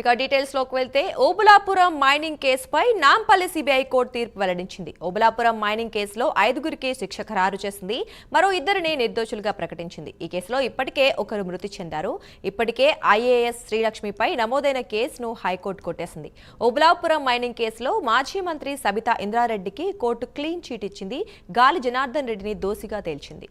ఇక డీటెయిల్స్లోకి వెళ్తే ఓబులాపురం మైనింగ్ కేసుపై నాంపల్లి సిబిఐ కోర్టు తీర్పు వెల్లడించింది. ఓబులాపురం మైనింగ్ కేసులో ఐదుగురికి శిక్ష ఖరారు చేసింది. మరో ఇద్దరిని నిర్దోషులుగా ప్రకటించింది. ఈ కేసులో ఇప్పటికే ఒకరు మృతి చెందారు. ఇప్పటికే ఐఏఎస్ శ్రీలక్ష్మిపై నమోదైన కేసును హైకోర్టు కొట్టేసింది. ఓబులాపురం మైనింగ్ కేసులో మాజీ మంత్రి సబితా ఇంద్రారెడ్డికి కోర్టు క్లీన్ చీట్ ఇచ్చింది. గాలి జనార్దన్ రెడ్డిని దోషిగా తేల్చింది.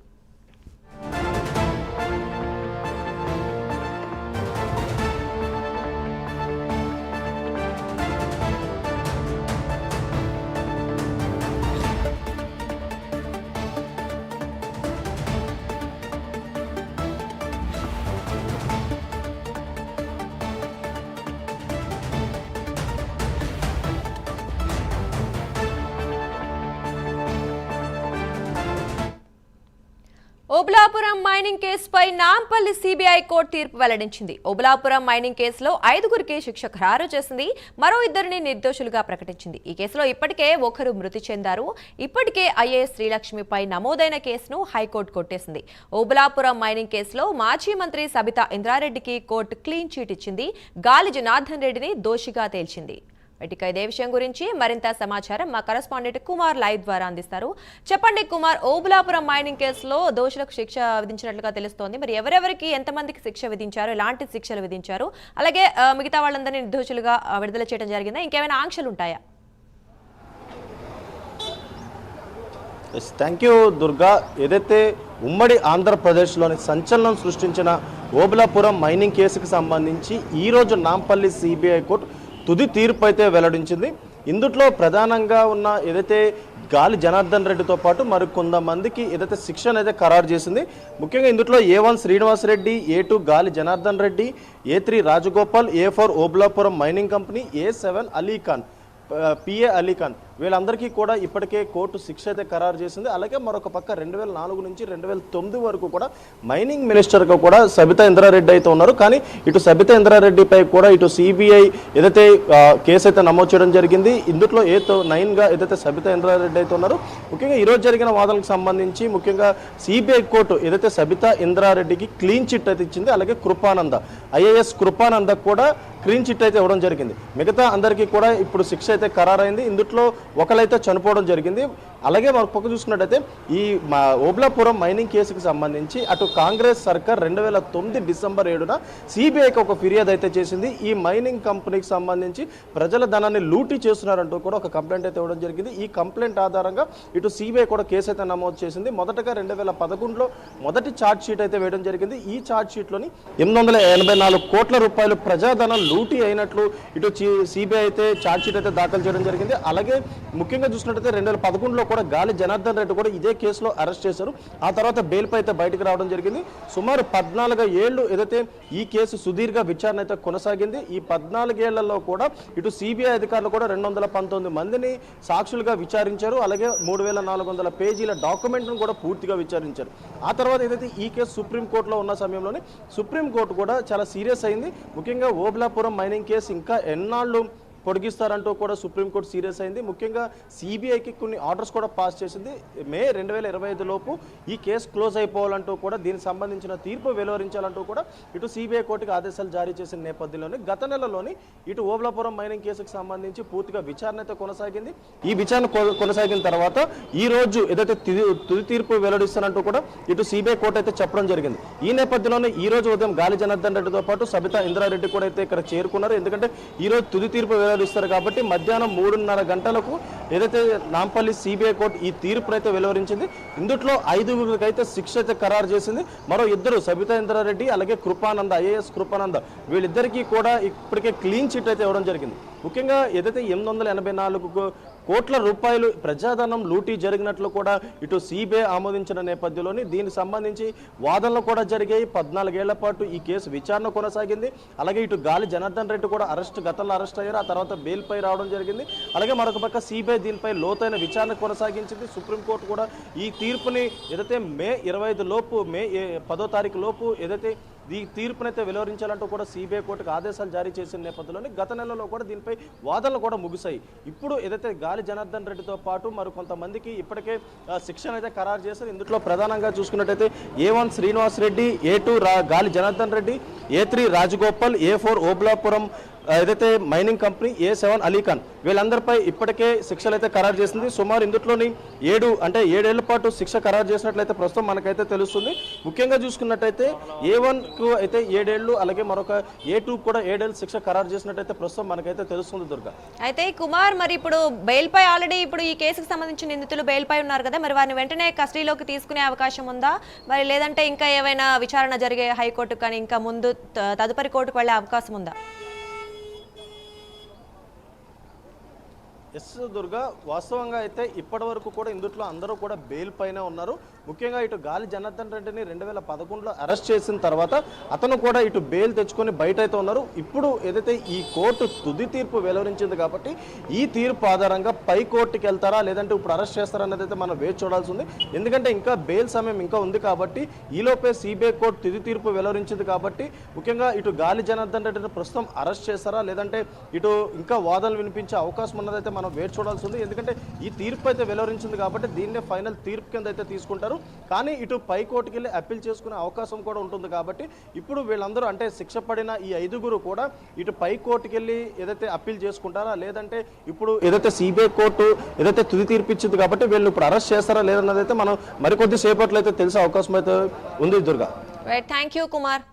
ఓబులాపురం మైనింగ్ కేసుపై నాంపల్లి సిబిఐ కోర్టు తీర్పు వెల్లడించింది. ఓబులాపురం మైనింగ్ కేసులో ఐదుగురికి శిక్ష ఖరారు చేసింది. మరో ఇద్దరిని నిర్దోషులుగా ప్రకటించింది. ఈ కేసులో ఇప్పటికే ఒకరు మృతి చెందారు. ఇప్పటికే ఐఏఎస్ శ్రీలక్ష్మిపై నమోదైన కేసును హైకోర్టు కొట్టేసింది. ఓబులాపురం మైనింగ్ కేసులో మాజీ మంత్రి సబితా ఇంద్రారెడ్డికి కోర్టు క్లీన్ చీట్ ఇచ్చింది. గాలి జనార్దన్ రెడ్డిని దోషిగా తేల్చింది. ఇటుక ఇదే విషయం గురించి మరింత సమాచారం మా కరస్పాండెంట్ కుమార్ లైవ్ ద్వారా అందిస్తారు. చెప్పండి కుమార్ ఓబులాపురం మైనింగ్ కేసులో దోషులకు శిక్ష విధించినట్లుగా తెలుస్తోంది. మరి ఎవరెవరికి ఎంతమందికి శిక్ష విధించారు ఎలాంటి శిక్షలు విధించారు? అలాగే మిగతా వాళ్ళందరినీ నిర్దోషులుగా విడుదల చేయడం జరిగిందా? ఇంకేమైనా ఆంక్షలు ఉంటాయా? Yes thank you Durga. ఏదైతే ఉమ్మడి ఆంధ్రప్రదేశ్లోని సంచలనం సృష్టించిన ఓబులాపురం మైనింగ్ కేసుకు సంబంధించి ఈరోజు నాంపల్లి సిబిఐ కోర్టు తుది తీర్పు అయితే వెల్లడించింది. ఇందుట్లో ప్రధానంగా ఉన్న ఏదైతే గాలి జనార్దన్ రెడ్డితో పాటు మరి కొంతమందికి ఏదైతే శిక్షణ అయితే ఖరారు చేసింది ముఖ్యంగా ఇందులో A one Srinivas Reddy A two Gali Janardhan Reddy A three Rajagopal A four Obulapuram mining company A seven Ali Khan PA Ali Khan వీళ్ళందరికీ కూడా ఇప్పటికే కోర్టు శిక్ష అయితే ఖరారు చేసింది. అలాగే మరొక పక్క రెండు వేల నాలుగు నుంచి రెండు వేల తొమ్మిది వరకు కూడా మైనింగ్ మినిస్టర్గా కూడా సబితా ఇంద్రారెడ్డి అయితే ఉన్నారు. కానీ ఇటు సబితా ఇంద్రారెడ్డిపై కూడా ఇటు సిబిఐ ఏదైతే కేసు అయితే నమోదు చేయడం జరిగింది ఇందులో ఏ నైన్గా ఏదైతే సబితా ఇంద్రారెడ్డి అయితే ఉన్నారో ముఖ్యంగా ఈరోజు జరిగిన వాదనకు సంబంధించి ముఖ్యంగా సిబిఐ కోర్టు ఏదైతే సబితా ఇంద్రారెడ్డికి క్లీన్ చిట్ అయితే ఇచ్చింది అలాగే కృపానంద ఐఏఎస్ కృపానంద కూడా క్లీన్ చిట్ అయితే ఇవ్వడం జరిగింది. మిగతా అందరికీ కూడా ఇప్పుడు శిక్ష అయితే ఖరారైంది. ఇందులో ఒకరైతే చనిపోవడం జరిగింది. అలాగే మరొక పక్క చూసుకున్నట్టయితే ఈ మా ఓబ్లాపురం మైనింగ్ కేసుకు సంబంధించి అటు కాంగ్రెస్ సర్కార్ రెండు వేల తొమ్మిది డిసెంబర్ ఏడున సిబిఐకి ఒక ఫిర్యాదు అయితే చేసింది. ఈ మైనింగ్ కంపెనీకి సంబంధించి ప్రజల ధనాన్ని లూటీ చేస్తున్నారంటూ కూడా ఒక కంప్లైంట్ అయితే ఇవ్వడం జరిగింది. ఈ కంప్లైంట్ ఆధారంగా ఇటు సిబిఐ కూడా కేసు అయితే నమోదు చేసింది. మొదటగా రెండు వేల పదకొండులో మొదటి ఛార్జ్ షీట్ అయితే వేయడం జరిగింది. ఈ ఛార్జ్ షీట్లోని ఎనిమిది వందల ఎనభై నాలుగు కోట్ల రూపాయలు ప్రజాధనం లూటీ అయినట్లు ఇటు సిబిఐ అయితే ఛార్జ్ షీట్ అయితే దాఖలు చేయడం జరిగింది. అలాగే ముఖ్యంగా చూసినట్టయితే రెండు వేల పదకొండులో కూడా గాలి జనార్దన్ రెడ్డి కూడా ఇదే కేసులో అరెస్ట్ చేశారు. ఆ తర్వాత బెయిల్పై అయితే బయటకు రావడం జరిగింది. సుమారు పద్నాలుగు ఏళ్ళు ఏదైతే ఈ కేసు సుదీర్ఘ విచారణ అయితే కొనసాగింది. ఈ పద్నాలుగేళ్ళలో కూడా ఇటు సిబిఐ అధికారులు కూడా రెండు వందల పంతొమ్మిది మందిని సాక్షులుగా విచారించారు. అలాగే మూడు వేల నాలుగు వందల పేజీల డాక్యుమెంట్ను కూడా పూర్తిగా విచారించారు. ఆ తర్వాత ఏదైతే ఈ కేసు సుప్రీంకోర్టులో ఉన్న సమయంలోనే సుప్రీంకోర్టు కూడా చాలా సీరియస్ అయింది. ముఖ్యంగా ఓబ్లాపురం మైనింగ్ కేసు ఇంకా ఎన్నాళ్ళు పొడిగిస్తారంటూ కూడా సుప్రీంకోర్టు సీరియస్ అయింది. ముఖ్యంగా సిబిఐకి కొన్ని ఆర్డర్స్ కూడా పాస్ చేసింది. మే రెండు వేల ఇరవై ఐదు లోపు ఈ కేసు క్లోజ్ అయిపోవాలంటూ కూడా దీనికి సంబంధించిన తీర్పు వెలువరించాలంటూ కూడా ఇటు సిబిఐ కోర్టుకి ఆదేశాలు జారీ చేసిన నేపథ్యంలోనే గత నెలలోని ఇటు ఓబులాపురం మైనింగ్ కేసుకు సంబంధించి పూర్తిగా విచారణ అయితే కొనసాగింది. ఈ విచారణ కొ- కొనసాగిన తర్వాత ఈ రోజు ఏదైతే తుది తుది తీర్పు వెల్లడిస్తానంటూ కూడా ఇటు సిబిఐ కోర్టు అయితే చెప్పడం జరిగింది. ఈ నేపథ్యంలోనే ఈ రోజు ఉదయం గాలి జనార్దన్ రెడ్డితో పాటు సబితా ఇంద్రారెడ్డి కూడా అయితే ఇక్కడ చేరుకున్నారు. ఎందుకంటే ఈ రోజు తుది తీర్పు వెలువరిస్తారు కాబట్టి మధ్యాహ్నం మూడున్నర గంటలకు ఏదైతే నాంపల్లి సిబిఐ కోర్టు ఈ తీర్పునైతే వెలువరించింది ఇందుట్లో ఐదుగురికి అయితే శిక్ష అయితే ఖరారు చేసింది. మరో ఇద్దరు సబితా ఇంద్రారెడ్డి అలాగే కృపానంద ఐఏఎస్ కృపానంద వీళ్ళిద్దరికీ కూడా ఇప్పటికే క్లీన్ చిట్ అయితే ఇవ్వడం జరిగింది. ముఖ్యంగా ఏదైతే ఎనిమిది వందల ఎనభై నాలుగు కోట్ల రూపాయలు ప్రజాధనం లూటీ జరిగినట్లు కూడా ఇటు సిబిఐ ఆమోదించిన నేపథ్యంలోని దీనికి సంబంధించి వాదనలు కూడా జరిగాయి. పద్నాలుగేళ్ళ పాటు ఈ కేసు విచారణ కొనసాగింది. అలాగే ఇటు గాలి జనార్దన్ రెడ్డి కూడా అరెస్ట్ గతంలో అరెస్ట్ అయ్యారు. ఆ తర్వాత బెయిల్పై రావడం జరిగింది. అలాగే మరొక పక్క సిబిఐ దీనిపై లోతైన విచారణ కొనసాగించింది. సుప్రీంకోర్టు కూడా ఈ తీర్పుని ఏదైతే మే ఇరవై ఐదు లోపు మే పదో తారీఖు లోపు ఏదైతే ఈ తీర్పునైతే వెలువరించాలంటూ కూడా సిబిఐ కోర్టుకు ఆదేశాలు జారీ చేసిన నేపథ్యంలోనే గత నెలలో కూడా దీనిపై వాదనలు కూడా ముగిశాయి. ఇప్పుడు ఏదైతే గాలి జనార్దన్ రెడ్డితో పాటు మరి కొంతమందికి ఇప్పటికే శిక్షణ అయితే ఖరారు చేశారు. ఇందులో ప్రధానంగా చూసుకున్నట్టయితే A one Srinivas Reddy A two రా Gali Janardhan Reddy A three Rajagopal A four Obulapuram ఏదైతే mining company A seven Ali Khan వీళ్ళందరిపై ఇప్పటికే శిక్షలు అయితే ఖరారు చేసింది. సుమారు ఇందులోని ఏడు అంటే ఏడేళ్ళ పాటు శిక్ష ఖరారు చేసినట్లయితే ప్రస్తుతం మనకైతే తెలుస్తుంది. ముఖ్యంగా చూసుకున్నట్టయితే ఏ వన్కు అయితే ఏడేళ్ళు అలాగే మరొక ఏ టూ కూడా ఏడేళ్ళు శిక్ష ఖరారు చేసినట్టయితే ప్రస్తుతం మనకైతే తెలుస్తుంది దుర్గా. అయితే కుమార్ మరి ఇప్పుడు బెయిల్పై ఆల్రెడీ ఇప్పుడు ఈ కేసుకు సంబంధించిన నిందితులు బెయిల్పై ఉన్నారు కదా మరి వారిని వెంటనే కస్టడీలోకి తీసుకునే అవకాశం ఉందా? మరి లేదంటే ఇంకా ఏవైనా విచారణ జరిగే హైకోర్టు కానీ ఇంకా ముందు త- తదుపరి కోర్టుకు వెళ్ళే అవకాశం ఉందా? ఎస్ దుర్గా వాస్తవంగా అయితే ఇప్పటి వరకు కూడా ఇందుట్లో అందరూ కూడా బెయిల్ పైన ఉన్నారు. ముఖ్యంగా ఇటు గాలి జనార్దన్ రెడ్డిని రెండు వేల పదకొండులో అరెస్ట్ చేసిన తర్వాత అతను కూడా ఇటు బెయిల్ తెచ్చుకొని బయట అయితే ఉన్నారు. ఇప్పుడు ఏదైతే ఈ కోర్టు తుది తీర్పు వెలువరించింది కాబట్టి ఈ తీర్పు ఆధారంగా పై కోర్టుకి వెళ్తారా లేదంటే ఇప్పుడు అరెస్ట్ చేస్తారా అనేది అయితే మనం వేచి చూడాల్సి ఉంది. ఎందుకంటే ఇంకా బెయిల్ సమయం ఇంకా ఉంది కాబట్టి ఈలోపే సిబిఐ కోర్టు తుది తీర్పు వెలువరించింది కాబట్టి ముఖ్యంగా ఇటు గాలి జనార్దన్ రెడ్డిని ప్రస్తుతం అరెస్ట్ చేస్తారా లేదంటే ఇటు ఇంకా వాదనలు వినిపించే అవకాశం ఉన్నదైతే మనం వేచి చూడాల్సి ఉంది. ఎందుకంటే ఈ తీర్పు అయితే వెలువరించింది కాబట్టి దీన్నే ఫైనల్ తీర్పు కింద అయితే తీసుకుంటారు. కానీ ఇటు పై కోర్టుకి వెళ్ళి అప్పీల్ చేసుకునే అవకాశం కూడా ఉంటుంది కాబట్టి ఇప్పుడు వీళ్ళందరూ అంటే శిక్ష పడిన ఈ ఐదుగురు కూడా ఇటు పై కోర్టుకి వెళ్ళి ఏదైతే అప్పీల్ చేసుకుంటారా? లేదంటే ఇప్పుడు ఏదైతే సిబిఐ కోర్టు ఏదైతే తుది తీర్పు ఇచ్చింది కాబట్టి వీళ్ళు ఇప్పుడు అరెస్ట్ చేస్తారా లేదన్నది అయితే మనం మరికొద్ది సేపట్లో అయితే తెలిసే అవకాశం అయితే ఉంది దుర్గా. Thank you Kumar